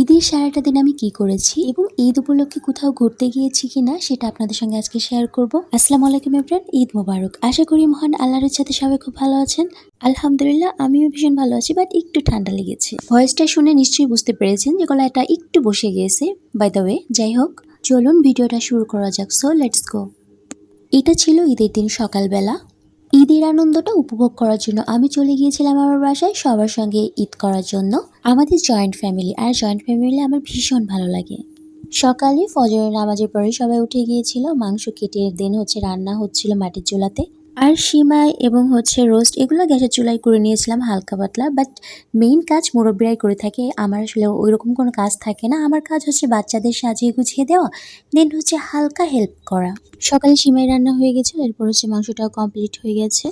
ঈদের সারাটা দিন আমি কি করেছি এবং ঈদ উপলক্ষে কোথাও ঘুরতে গিয়েছি কিনা সেটা আপনাদের সঙ্গে আজকে শেয়ার করব। আসসালামু আলাইকুম এভরিওয়ান ঈদ মোবারক। আশা করি মহান আল্লাহর সাথে সবাই খুব ভালো আছেন। আলহামদুলিল্লাহ, আমিও ভীষণ ভালো আছি বাট একটু ঠান্ডা লেগেছে। ভয়েসটা শুনে নিশ্চয়ই বুঝতে পেরেছেন যে গলাটা একটু বসে গিয়েছে। বাই দ্য ওয়ে যাই হোক, চলুন ভিডিওটা শুরু করা যাক সো লেটস গো এটা ছিল ঈদের দিন সকালবেলা। ঈদের আনন্দটা উপভোগ করার জন্য আমি চলে গিয়েছিলাম আমার বাসায় সবার সঙ্গে ঈদ করার জন্য। আমাদের জয়েন্ট ফ্যামিলি আর জয়েন্ট ফ্যামিলি আমার ভীষণ ভালো লাগে। সকালে ফজরের নামাজের পরে সবাই উঠে গিয়েছিল, মাংস কেটে দিন হচ্ছে রান্না হচ্ছিল মাটির চুলাতে। আর সিমাই এবং হচ্ছে রোস্ট, এগুলো গ্যাসের চুলায় করে নিয়েছিলাম হালকা পাতলা বাট মেইন কাজ মুরব্বীরাই করে থাকে। আমার আসলে ওইরকম কোনো কাজ থাকে না। আমার কাজ হচ্ছে বাচ্চাদের সাজিয়ে গুছিয়ে দেওয়া দেন হচ্ছে হালকা হেল্প করা। সকালে সিমাই রান্না হয়ে গেছিল, এরপর হচ্ছে মাংসটাও কমপ্লিট হয়ে গেছে।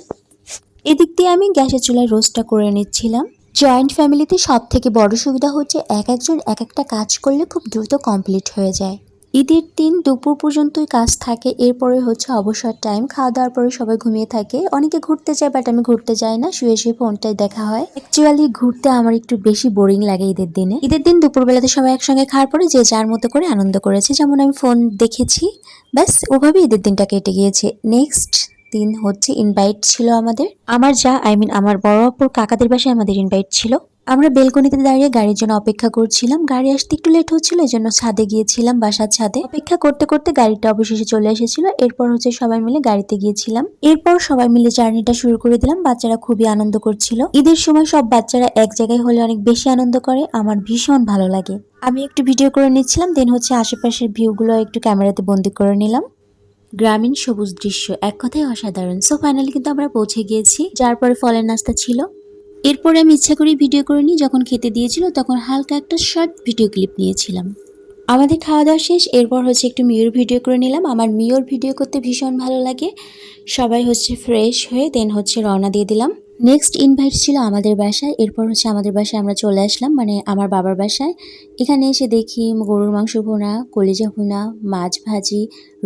এদিক দিয়ে আমি গ্যাসের চুলায় রোস্টটা করে নিচ্ছিলাম। জয়েন্ট ফ্যামিলিতে সব থেকে বড় সুবিধা হচ্ছে, এক একজন এক একটা কাজ করলে খুব দ্রুত কমপ্লিট হয়ে যায়। ঈদের দিন দুপুর পর্যন্তই কাজ থাকে, এরপরে হচ্ছে অবসর টাইম খাওয়া দাওয়ার পরে সবাই ঘুমিয়ে থাকে। অনেকে ঘুরতে যায় বাট আমি ঘুরতে যাই না, শুয়ে শুয়ে ফোনটাই দেখা হয়। অ্যাকচুয়ালি ঘুরতে আমার একটু বেশি বোরিং লাগে ঈদের দিনে। ঈদের দিন দুপুরবেলাতে সবাই একসঙ্গে খাওয়ার পরে যে যার মতো করে আনন্দ করেছে। যেমন আমি ফোন দেখেছি, ব্যাস, ওভাবে ঈদের দিনটা কেটে গিয়েছে। নেক্সট দিন হচ্ছে ইনভাইট ছিল আমাদের। আমার যা আই মিন আমার বড় অপর কাকাদের বাসায় আমাদের ইনভাইট ছিল। আমরা বেলকনিতে দাঁড়িয়ে গাড়ির জন্য অপেক্ষা করছিলাম। গাড়ি আসতে একটু লেট হচ্ছিল এই জন্য ছাদে গিয়েছিলাম, বাসার ছাদে। অপেক্ষা করতে করতে গাড়িটা অবশেষে চলে এসেছিল। এরপর হচ্ছে সবাই মিলে গাড়িতে গিয়েছিলাম। এরপর সবাই মিলে জার্নিটা শুরু করে দিলাম। বাচ্চারা খুবই আনন্দ করছিল। ঈদের সময় সব বাচ্চারা এক জায়গায় হলে অনেক বেশি আনন্দ করে। আমার ভীষণ ভালো লাগে। আমি একটু ভিডিও করে নিচ্ছিলাম, দেন হচ্ছে আশেপাশের ভিউগুলো একটু ক্যামেরাতে বন্দি করে নিলাম। গ্রামীণ সবুজ দৃশ্য, এক কথায় অসাধারণ। সো ফাইনালি কিন্তু আমরা পৌঁছে গিয়েছি, যার পরে ফলের নাস্তা ছিল। এরপরে আমি ইচ্ছা করেই ভিডিও করে নিই যখন খেতে দিয়েছিল তখন হালকা একটা শর্ট ভিডিও ক্লিপ নিয়েছিলাম। আমাদের খাওয়া দাওয়া শেষ, এরপর হচ্ছে একটু মিওর ভিডিও করে নিলাম। আমার মিওর ভিডিও করতে ভীষণ ভালো লাগে। সবাই হচ্ছে ফ্রেশ হয়ে দেন হচ্ছে রওনা দিয়ে দিলাম। নেক্সট ইনভাইট ছিল আমাদের বাসায়, এরপর হচ্ছে আমাদের বাসায় আমরা চলে আসলাম মানে আমার বাবার বাসায়। এখানে এসে দেখি গরুর মাংস ভোনা, কলিজা ভুনা, মাছ ভাজি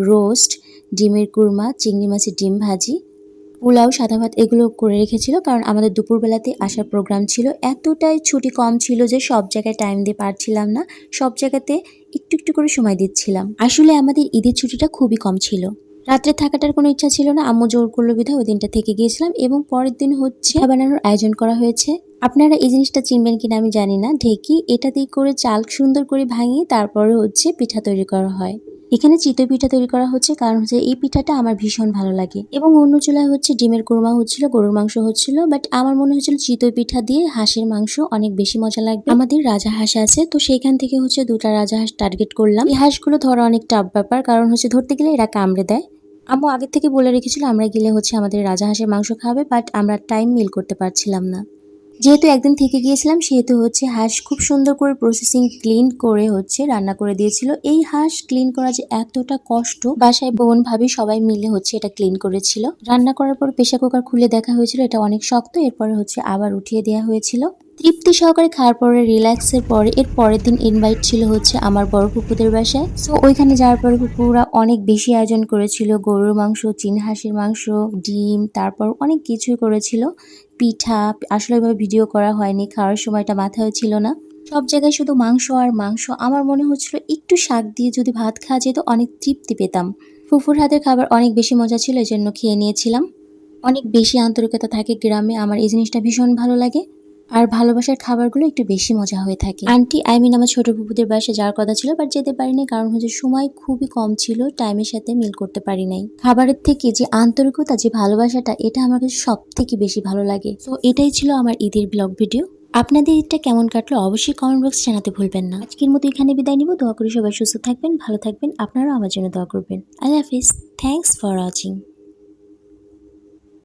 রোস্ট ডিমের কুরমা, চিংড়ি মাছের ডিম ভাজি। পোলাও সাদা ভাত এগুলো করে রেখেছিল কারণ আমাদের দুপুরবেলাতে আসার প্রোগ্রাম ছিল। এতটাই ছুটি কম ছিল যে সব জায়গায় টাইম দিয়ে পারছিলাম না, সব জায়গাতে একটু একটু করে সময় দিচ্ছিলাম। আসলে আমাদের ঈদের ছুটিটা খুবই কম ছিল। রাত্রে থাকাটার কোনো ইচ্ছা ছিল না, আম্মু জোর করল বিধায় ওই দিনটা থেকে গিয়েছিলাম এবং পরের দিন হচ্ছে বানানোর আয়োজন করা হয়েছে। আপনারা এই জিনিসটা চিনবেন কিনা আমি জানি না, ঢেকি এটা দিয়ে করে চাল সুন্দর করে ভাঙিয়ে তারপরে হচ্ছে পিঠা তৈরি করা হয়। এখানে চিতই পিঠা তৈরি করা হচ্ছে কারণ হচ্ছে এই পিঠাটা আমার ভীষণ ভালো লাগে। এবং অন্য চুলায় হচ্ছে ডিমের কোরমা হচ্ছিল, গরুর মাংস হচ্ছিল বাট আমার মনে হচ্ছিল চিতই পিঠা দিয়ে হাঁসের মাংস অনেক বেশি মজা লাগবে। আমাদের রাজা হাঁস আছে, তো সেখান থেকে হচ্ছে দুটা রাজা হাঁস টার্গেট করলাম। এই হাঁসগুলো ধরা অনেক টাফ ব্যাপার, কারণ হচ্ছে ধরতে গেলে এরা কামড়ে দেয়। আম্মু আগে থেকে বলে রেখেছিল, আমরা গেলে হচ্ছে আমাদের রাজা হাঁসের মাংস খাবে বাট আমরা টাইম মিল করতে পারছিলাম না। যেহেতু একদিন থেকে গিয়েছিলাম, সেহেতু হচ্ছে হাঁস খুব সুন্দর করে প্রসেসিং ক্লিন করে হচ্ছে রান্না করে দিয়েছিল। এই হাঁস ক্লিন করা যে এতটা কষ্ট, বাসায় বোন ভাবি সবাই মিলে হচ্ছে এটা ক্লিন করেছিল। রান্না করার পর প্রেশার কুকার খুলে দেখা হয়েছিল, এটা অনেক শক্ত, এরপরে হচ্ছে আবার উঠিয়ে দেওয়া হয়েছিল। তৃপ্তি সহকারে খাওয়ার পরে, রিল্যাক্সের পরে, এর পরের দিন ইনভাইট ছিল হচ্ছে আমার বড় পুকুদের বাসায়। সো ওইখানে যাওয়ার পরে পুকুরা অনেক বেশি আয়োজন করেছিল। গরুর মাংস, চীন হাঁসের মাংস, ডিম, তারপর অনেক কিছুই করেছিল। পিঠা, আসলে ওইভাবে ভিডিও করা হয়নি, খাওয়ার সময়টা মাথায় ছিল না। সব জায়গায় শুধু মাংস আর মাংস। আমার মনে হচ্ছিল একটু শাক দিয়ে যদি ভাত খাওয়া যেত, অনেক তৃপ্তি পেতাম। ফুফুর হাতের খাবার অনেক বেশি মজা ছিল এই জন্য খেয়ে নিয়েছিলাম। অনেক বেশি আন্তরিকতা থাকে গ্রামে। আমার এই জিনিসটা ভীষণ ভালো লাগে। আর ভালোবাসার খাবারগুলো একটু বেশি মজা হয়ে থাকে। আন্টি আই মিন আমার ছোট পুপুদের বাসায় যাওয়ার কথা ছিল বাট যেতে পারিনি কারণ হচ্ছে সময় খুবই কম ছিল টাইমের সাথে মিল করতে পারি নাই। খাবারের থেকে যে আন্তরিকতা, যে ভালোবাসাটা, এটা আমার কাছে সব থেকে বেশি ভালো লাগে। তো এটাই ছিল আমার ঈদের ব্লগ ভিডিও আপনাদের ঈদটা কেমন কাটলো অবশ্যই কমেন্ট বক্স জানাতে ভুলবেন না। আজকের মতো এখানে বিদায় নিব। দোয়া করি সবাই সুস্থ থাকবেন, ভালো থাকবেন। আপনারাও আমার জন্য দোয়া করবেন। আল্লাহ হাফিজ। Thanks for watching